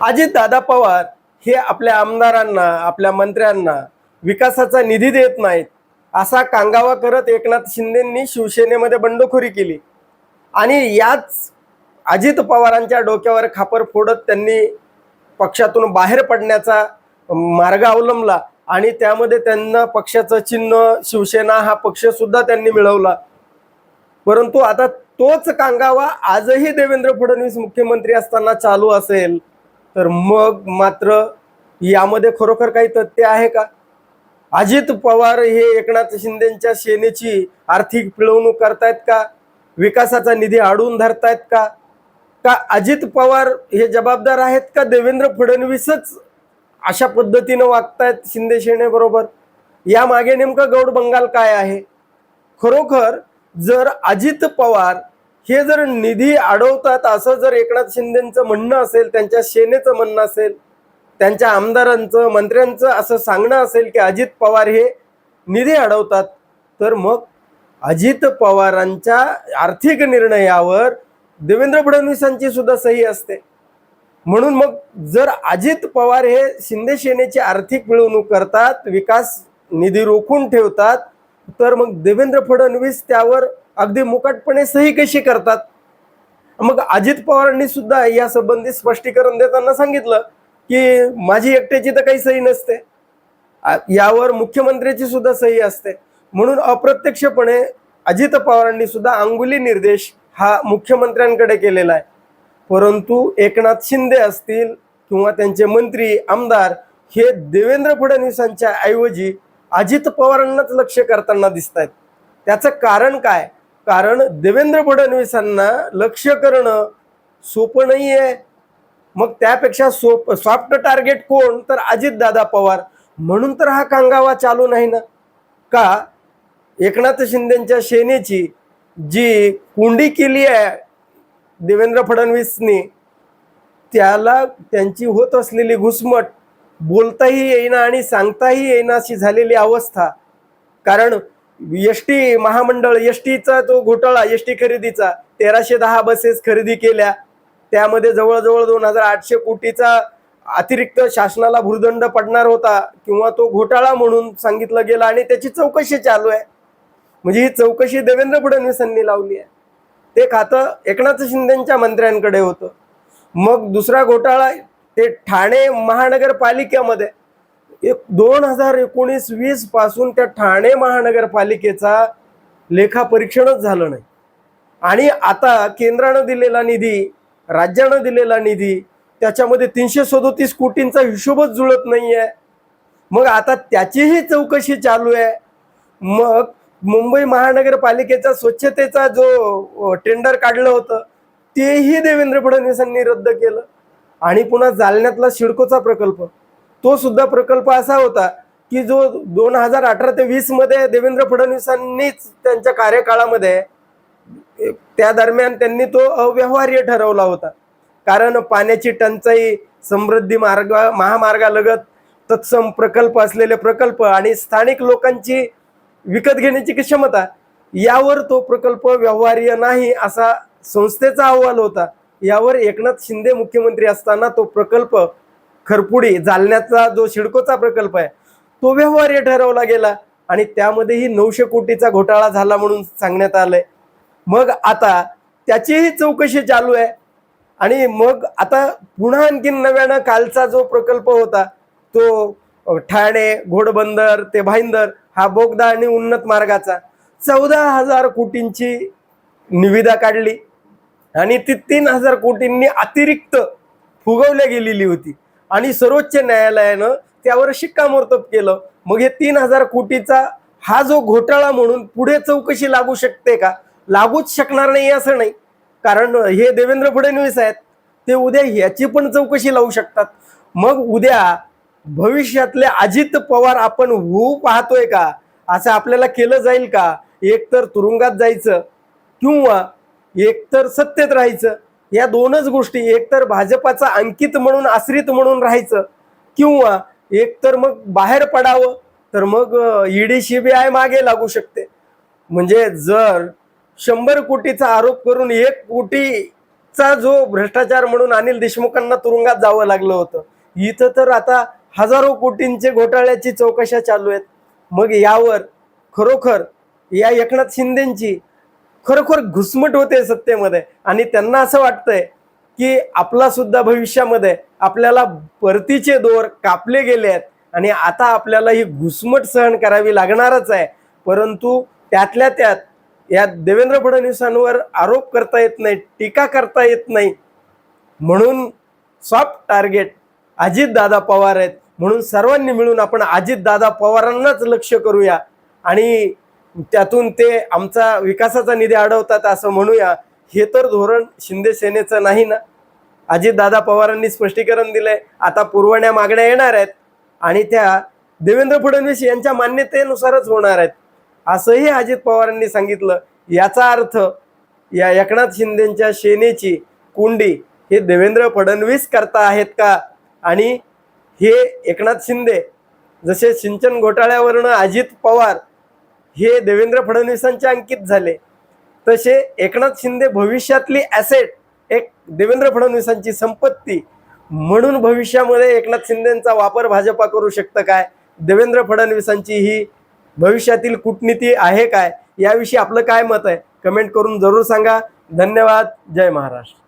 अजित दादा पवार हे आपल्या आमदारांना आपल्या मंत्र्यांना विकासाचा निधी देत नाहीत. असा कांगावा करत एकनाथ शिंदेंनी शिवसेनेमध्ये बंडखोरी केली. आणि याच अजित पवारांच्या डोक्यावर खापर फोडत त्यांनी पक्षातून बाहेर पडण्याचा मार्ग अवलंबला आणि त्यामध्ये त्यांना पक्षाचं चिन्ह शिवसेना हा पक्ष सुद्धा त्यांनी मिळवला. परंतु आता तोच कांगावा आजही देवेंद्र फडणवीस मुख्यमंत्री असताना चालू असेल. तर मग मात्र यामध्ये खरोखर काही तथ्य आहे का? अजित पवार हे एकनाथ शिंदेच्या सेनेची आर्थिक पिळवणूक करतायत का? विकासाचा निधी अडवून धरतायत का? का अजित पवार हे जबाबदार आहेत का देवेंद्र फडणवीसच अशा पद्धतीनं वागतायत शिंदे सेनेबरोबर यामागे नेमकं गौड बंगाल काय आहे? खरोखर जर अजित पवार हे जर निधी अडवतात असं जर एकनाथ शिंदेचं म्हणणं असेल त्यांच्या सेनेचं म्हणणं असेल त्यांच्या आमदारांचं मंत्र्यांचं असं सांगणं असेल की अजित पवार हे निधी अडवतात तर मग अजित पवारांच्या आर्थिक निर्णयावर देवेंद्र फडणवीसांची सुद्धा सही असते. म्हणून मग जर अजित पवार हे शिंदे सेनेची आर्थिक मिळवणूक करतात विकास निधी रोखून ठेवतात तर मग देवेंद्र फडणवीस त्यावर अगदी मुकाटपणे सही कशी करतात? मग अजित पवारांनी सुद्धा या संबंधी स्पष्टीकरण देताना सांगितलं की माझी एकट्याची तर काही सही नसते. यावर मुख्यमंत्र्याची सुद्धा सही असते. म्हणून अप्रत्यक्षपणे अजित पवारांनी सुद्धा अंगुली निर्देश हा मुख्यमंत्र्यांकडे केलेला आहे. परंतु एकनाथ शिंदे असतील किंवा त्यांचे मंत्री आमदार हे देवेंद्र फडणवीसांच्या ऐवजी अजित पवारांनाच लक्ष करताना दिसत आहेत त्याचं कारण काय? कारण देवेंद्र फडणवीसांना लक्ष करणं सोपं नाही आहे मग त्यापेक्षा सोप सॉफ्ट टार्गेट कोण? तर अजितदादा पवार. म्हणून तर हा कांगावा चालू नाही ना. का? एकनाथ शिंदेच्या सेनेची जी कुंडी केली आहे देवेंद्र फडणवीसनी त्याला त्यांची होत असलेली घुसमट बोलताही येईना आणि सांगताही येईना अशी झालेली अवस्था. कारण एस टी महामंडळ एस टीचा तो घोटाळा एस टी खरेदीचा तेराशे दहा बसेस खरेदी केल्या. त्यामध्ये जवळजवळ दोन हजार आठशे कोटीचा अतिरिक्त शासनाला भूर्दंड पडणार होता किंवा तो घोटाळा म्हणून सांगितलं गेलं आणि त्याची चौकशी चालू आहे. म्हणजे ही चौकशी देवेंद्र फडणवीसांनी लावली आहे. ते खातं एकनाथ शिंदेच्या मंत्र्यांकडे होतं. मग दुसरा घोटाळा ते ठाणे महानगरपालिकेमध्ये. एक दोन हजार एकोणीस वीसपासून त्या ठाणे महानगरपालिकेचा लेखापरीक्षणच झालं नाही. आणि आता केंद्रानं दिलेला निधी राज्यानं दिलेला निधी त्याच्यामध्ये तीनशे सदोतीस कोटींचा हिशोबच जुळत नाही आहे मग आता त्याचीही चौकशी चालू आहे. मग मुंबई महानगरपालिकेचा स्वच्छतेचा जो टेंडर काढलं होतं तेही देवेंद्र फडणवीसांनी रद्द केलं. आणि पुन्हा जालन्यातला शिडकोचा प्रकल्प. तो सुद्धा प्रकल्प असा होता की जो दोन हजार अठरा ते वीसमध्ये देवेंद्र फडणवीसांनीच त्यांच्या कार्यकाळामध्ये त्या दरम्यान त्यांनी तो अव्यवहार्य ठरवला होता. कारण पाण्याची टंचाई समृद्धी मार्ग महामार्गालगत तत्सम प्रकल्प असलेले प्रकल्प आणि स्थानिक लोकांची विकत घेण्याची क्षमता यावर तो प्रकल्प व्यवहार्य नाही असा संस्थेचा अहवाल होता. यावर एकनाथ शिंदे मुख्यमंत्री असताना तो प्रकल्प खरपुडी जालन्याचा जो शिडकोचा प्रकल्प आहे तो व्यवहार्य ठरवला गेला आणि त्यामध्येही नऊशे कोटीचा घोटाळा झाला म्हणून सांगण्यात आलंय. मग आता त्याचीही चौकशी चालू आहे आणि मग आता पुन्हा आणखीन नव्यानं कालचा जो प्रकल्प होता तो ठाणे घोडबंदर ते भाईंदर हा बोगदा आणि उन्नत मार्गाचा चौदा हजार कोटींची निविदा काढली आणि ती तीन हजार कोटींनी अतिरिक्त फुगवल्या गेलेली होती. आणि सर्वोच्च न्यायालयानं त्यावर शिक्कामोर्तब केलं. मग हे तीन हजार कोटीचा हा जो घोटाळा म्हणून पुढे चौकशी लागू शकते का? लागूच शकणार नाही असं नाही. कारण हे देवेंद्र फडणवीस आहेत ते उद्या ह्याची पण चौकशी लावू शकतात. मग उद्या भविष्यातले अजित पवार आपण होऊ पाहतोय का? असं आपल्याला केलं जाईल का? एकतर तुरुंगात जायचं किंवा एकतर सत्तेत राहायचं. या दोनच गोष्टी एकतर भाजपाचा अंकित म्हणून आश्रित म्हणून राहायचं किंवा एकतर मग बाहेर पडावं तर मग ईडी सीबीआय मागे लागू शकते. म्हणजे जर शंभर कोटीचा आरोप करून एक कोटीचा जो भ्रष्टाचार म्हणून अनिल देशमुखांना तुरुंगात जावं लागलं होतं इथं तर आता हजारो कोटींचे घोटाळ्याची चौकशा चालू आहेत. मग यावर खरोखर या एकनाथ शिंदेची खरोखर घुसमट होते सत्तेमध्ये. आणि त्यांना असं वाटतंय की आपला सुद्धा भविष्यामध्ये आपल्याला परतीचे दोर कापले गेले आहेत. आणि आता आपल्याला ही घुसमट सहन करावी लागणारच आहे. परंतु त्यातल्या त्यात या देवेंद्र फडणवीसांवर आरोप करता येत नाही टीका करता येत नाही. म्हणून सॉफ्ट टार्गेट अजितदादा पवार आहेत. म्हणून सर्वांनी मिळून आपण अजितदादा पवारांनाच लक्ष करूया. आणि त्यातून ते आमचा विकासाचा निधी अडवतात असं म्हणूया. हे तर धोरण शिंदे सेनेचं नाही ना? अजितदादा पवारांनी स्पष्टीकरण दिलंय. आता पुरवण्या मागण्या येणार आहेत आणि त्या देवेंद्र फडणवीस यांच्या मान्यतेनुसारच होणार आहेत. असंही अजित पवारांनी सांगितलं. याचा अर्थ या एकनाथ शिंदेच्या सेनेची कुंडी हे देवेंद्र फडणवीस करता आहेत का? आणि हे एकनाथ शिंदे जसे सिंचन घोटाळ्यावरनं अजित पवार हे देवेंद्र फडणवीसांचे अंकित झाले. तसे एकनाथ शिंदे भविष्यातली ॲसेट एक देवेंद्र फडणवीसांची संपत्ती म्हणून भविष्यामध्ये एकनाथ शिंदेचा वापर भाजपा करू शकतं काय? देवेंद्र फडणवीसांची ही भविष्यातील कूटनीती आहे काय? याविषयी आपलं काय मत आहे? कमेंट करून जरूर सांगा. धन्यवाद. जय महाराष्ट्र.